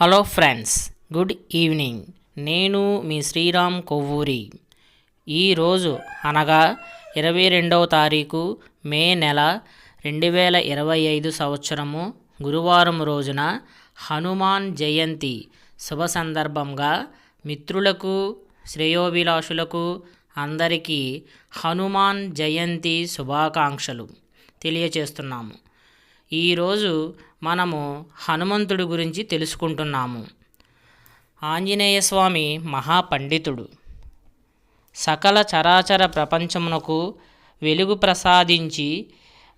Hello friends good evening. నేను మీ శ్రీరామ్ కొవ్వూరి. ఈరోజు అనగా ఇరవై రెండవ తారీఖు మే నెల రెండు వేల ఇరవై ఐదు సంవత్సరము గురువారం రోజున హనుమాన్ జయంతి శుభ సందర్భంగా మిత్రులకు శ్రేయోభిలాషులకు అందరికీ హనుమాన్ జయంతి శుభాకాంక్షలు తెలియచేస్తున్నాము. ఈరోజు మనము హనుమంతుడి గురించి తెలుసుకుంటున్నాము. ఆంజనేయ స్వామి మహాపండితుడు. సకల చరాచర ప్రపంచమునకు వెలుగు ప్రసాదించి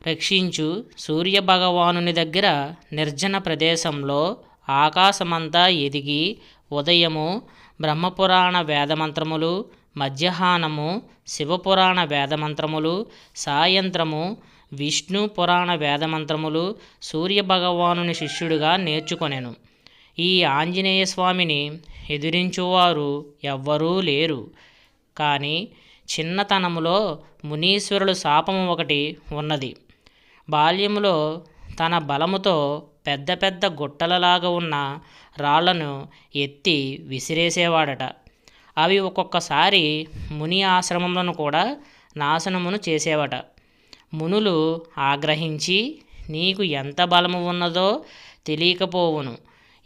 రక్షించు సూర్యభగవానుని దగ్గర నిర్జన ప్రదేశంలో ఆకాశమంతా ఎదిగి ఉదయము బ్రహ్మపురాణ వేదమంత్రములు మధ్యాహ్నము శివపురాణ వేదమంత్రములు సాయంత్రము విష్ణు పురాణ వేదమంత్రములు సూర్యభగవానుని శిష్యుడిగా నేర్చుకొనెను. ఈ ఆంజనేయ స్వామిని ఎదిరించువారు ఎవ్వరూ లేరు. కానీ చిన్నతనములో మునీశ్వరుడు శాపము ఒకటి ఉన్నది. బాల్యములో తన బలముతో పెద్ద పెద్ద గుట్టలలాగా ఉన్న రాళ్ళను ఎత్తి విసిరేసేవాడట. అవి ఒక్కొక్కసారి ముని ఆశ్రమములను కూడా నాశనమును చేసేవట. మునులు ఆగ్రహించి నీకు ఎంత బలము ఉన్నదో తెలియకపోవును.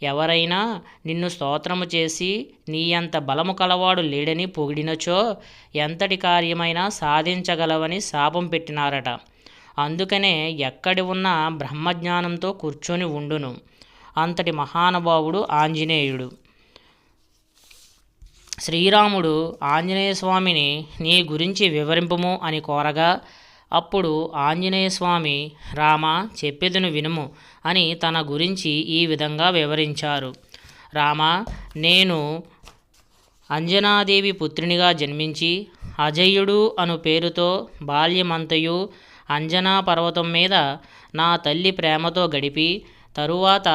ఎవరైనా నిన్ను స్తోత్రము చేసి నీ అంత బలము కలవాడు లేడని పొగిడినచో ఎంతటి కార్యమైనా సాధించగలవని శాపం పెట్టినారట. అందుకనే ఎక్కడి ఉన్న బ్రహ్మజ్ఞానంతో కూర్చొని ఉండును. అంతటి మహానుభావుడు ఆంజనేయుడు. శ్రీరాముడు ఆంజనేయ స్వామిని నీ గురించి వివరింపుము అని కోరగా అప్పుడు ఆంజనేయ స్వామి రామ చెప్పేదను వినుము అని తన గురించి ఈ విధంగా వివరించారు. రామ నేను అంజనాదేవి పుత్రినిగా జన్మించి అజయుడు అను పేరుతో బాల్యమంతయు అంజనా పర్వతం మీద నా తల్లి ప్రేమతో గడిపి తరువాత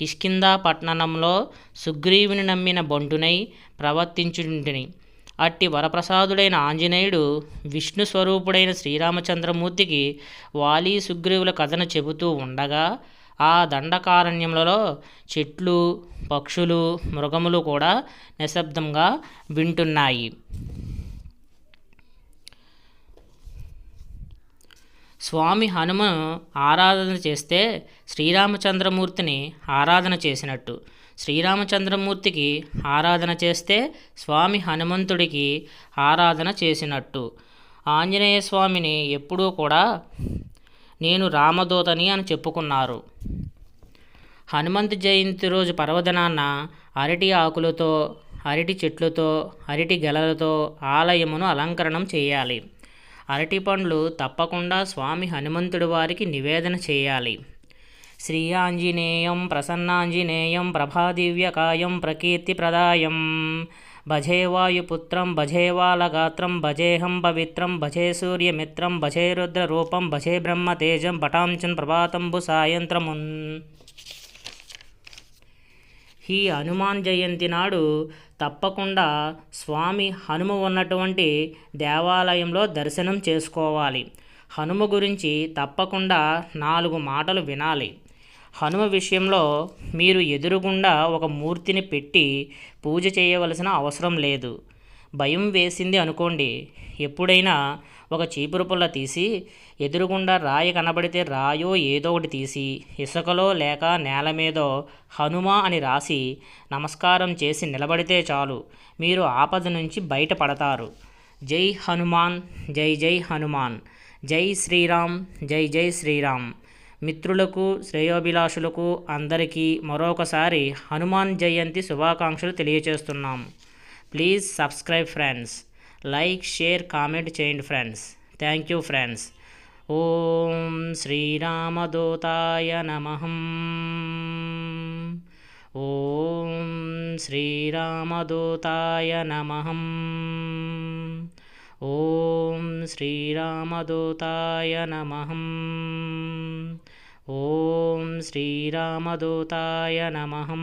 కిష్కిందా పట్టణంలో సుగ్రీవుని నమ్మిన బొంటునై ప్రవర్తించుంటిని అట్టి వరప్రసాదుడైన ఆంజనేయుడు విష్ణు స్వరూపుడైన శ్రీరామచంద్రమూర్తికి వాలి సుగ్రీవుల కథను చెబుతూ ఉండగా ఆ దండకారణ్యములలో చెట్లు పక్షులు మృగములు కూడా నిశ్శబ్దంగా వింటున్నాయి. స్వామి హనుమను ఆరాధన చేస్తే శ్రీరామచంద్రమూర్తిని ఆరాధన చేసినట్టు. శ్రీరామచంద్రమూర్తికి ఆరాధన చేస్తే స్వామి హనుమంతుడికి ఆరాధన చేసినట్టు. ఆంజనేయ స్వామిని ఎప్పుడూ కూడా నేను రామదూతని అని చెప్పుకున్నారు. హనుమంత్ జయంతి రోజు పర్వదినాన్న అరటి ఆకులతో అరటి చెట్లతో అరటి గెలలతో ఆలయమును అలంకరణం చేయాలి. అరటి పండ్లు తప్పకుండా స్వామి హనుమంతుడి వారికి నివేదన చేయాలి. శ్రీ ఆంజనేయం ప్రసన్నాంజనేయం ప్రభాదివ్యకాయం ప్రకీర్తిప్రదాయం. భజే వాయుపుత్రం భజే వాలగాత్రం భజేహం పవిత్రం భజే సూర్యమిత్రం భజే రుద్రరూపం భజే బ్రహ్మతేజం పటాంచన్ ప్రభాతంబు సాయంత్రమున్. ఈ హనుమాన్ జయంతి నాడు తప్పకుండా స్వామి హనుమ ఉన్నటువంటి దేవాలయంలో దర్శనం చేసుకోవాలి. హనుమ గురించి తప్పకుండా నాలుగు మాటలు వినాలి. హనుమ విషయంలో మీరు ఎదురుగుండా ఒక మూర్తిని పెట్టి పూజ చేయవలసిన అవసరం లేదు. భయం వేసింది అనుకోండి. ఎప్పుడైనా ఒక చీపురు పుల్ల తీసి ఎదురుగుండా రాయి కనబడితే రాయో ఏదో ఒకటి తీసి ఇసుకలో లేక నేల మీదో హనుమా అని రాసి నమస్కారం చేసి నిలబడితే చాలు. మీరు ఆపద నుంచి బయటపడతారు. జై హనుమాన్ జై జై హనుమాన్. జై శ్రీరామ్ జై జై శ్రీరామ్. మిత్రులకు శ్రేయోభిలాషులకు అందరికీ మరొకసారి హనుమాన్ జయంతి శుభాకాంక్షలు తెలియచేస్తున్నాం. Please subscribe friends. Like share comment చేయండి ఫ్రెండ్స్. Thank you friends. ఓం శ్రీరామదూతాయ నమహం ఓం శ్రీరామదూతాయ నమహం ఓం శ్రీరామదూతాయ నమహం ఓం శ్రీరామదూతాయ నమహం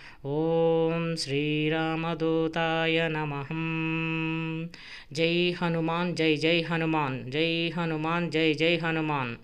ॐ श्रीरामदूताय नमः। जय हनुमान् जय जय हनुमान् जय हनुमान् जय जय हनुमान्।